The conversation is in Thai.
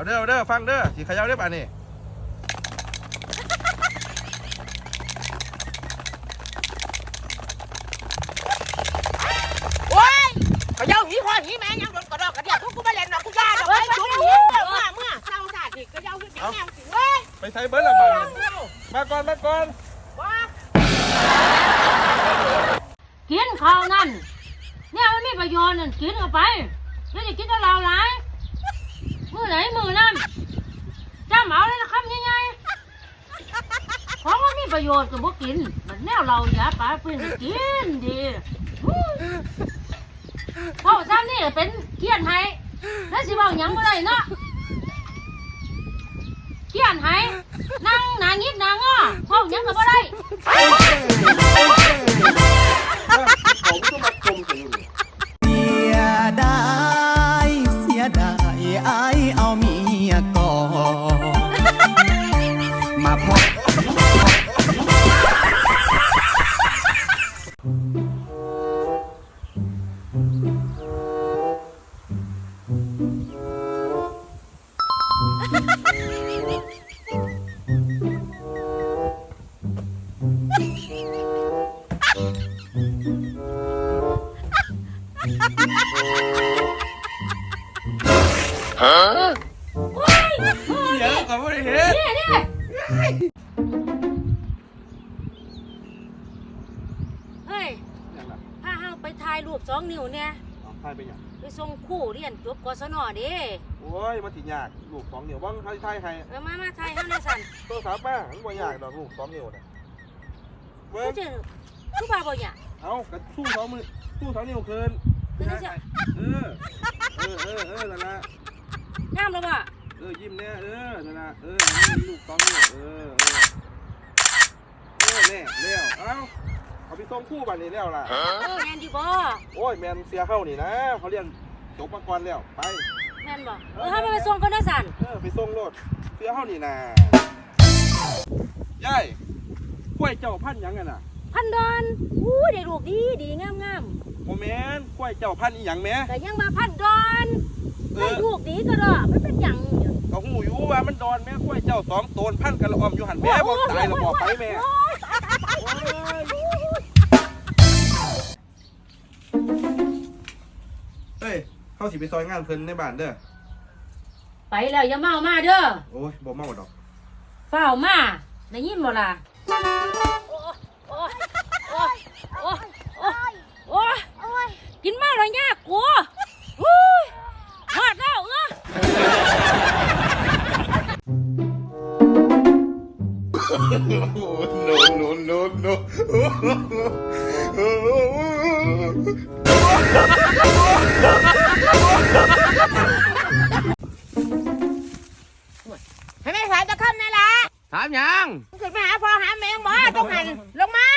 เอาเด้อเอาเด้อฟังเด้อสิเขย่าได้ป่ะนี่โอ้ยเขาเจ้าหนีพ่อหนีแม่ยังโดนกระดอกกระเดียดทุกกูมาเล่นหรอกกูย่าดอกไม้จุ๊บหนีเมื่อเมื่อเศร้าสาดอีกก็เจ้าขึ้นแม่งสิเว้ยไปใช้เบิร์ดละป่ะนี่มาก่อนมาก่อนว้ากินข้าวนั่นเนี่ยมันมีประโยชน์นั่นกินเข้าไปแล้วจะกินกับเราหลาย มือไหนมือนั่นจำเอาเลยนะครับยังไงของมันมีประโยชน์ก็บ่กินมันแนวเราอย่าปลาเพื่อนกินดีเท่าะซ้ำนี่เป็นเกียนให้แล้วสิเว้าหยังบ่ได้เนาะเกียนให้นั่งหนางิดหนางอเว้าหยังก็บ่ได้ ฮะเยอะกว่าไม่ได้เห็นนี่นี่เฮ้ยพาเฮาไปถ่ายรูปสองนิ้วเนี่ยเอาใครไปย่างไปส่งคู่เรียนจบกศนเด้โอ้ยมาถิยากลูกสองนิ้วบ้างใครไทยใครแล้วมามาถ่ายเฮาในสันโทรศัพท์มามันบ่ยากดอกลูกสองนิ้วน่ะเบิ้ก็ งเจอทุกบาบ่เนี่ยเอากระสู้สองมือสู้สองนิ้วคืนคือจะเออ เออเออเออนั่นละงามแล้วบ่เออยิ้มแน่เออนั่นละเออนี่ลูกสองนิ้วเออเออเออแน่แล้วเอาเอาไปส่งคู่บัดนี้แล้วล่ะ เออแม่นดีบ่โอ้ยแมนเสียเข้านี่นะเขาเรียนจบมาก่อนแล้วไป แม่นบ่เออเฮาไปส่งกันในสันเออไปส่งรถเสียเข้านี่นะยายกล้วยเจ้าพันธุ์หยังไงน่ะ พันดอนอู้ได้รูปดีดีงามงามโมแมนกล้วยเจ้าพันธุ์อีหยังแหม่ แต่ยังมาพันดอนเอได้อรูปดีก็ดอกมันเป็นหยังเนี่ยก็หูอยู่ว่ามันดอนแม่กล้วยเจ้าสองโตนพันกันละออมอยู่หันแม่บอกตายและบอกไปแม่โอ้ยโอ้ยเฮ้ยเข้าสิไปซอยงานเพิ่นในบ้านเด้อไปแล้วอย่าเมามาเด้อโอ้ยบ่เมาดอก เฝ้ามาได้ยินบ่ล่ะ โอ้ยโอ้ยโอ้ยโอ้ยโอ้ยโอ้ยกินมาแล้วยากกลัวฮู้ยหอดแล้วเออให้แม่สายจะเข้านั่ ถามยัง ขึ้นไปหาพ่อหาแม่งบ่ต้องหันลงมา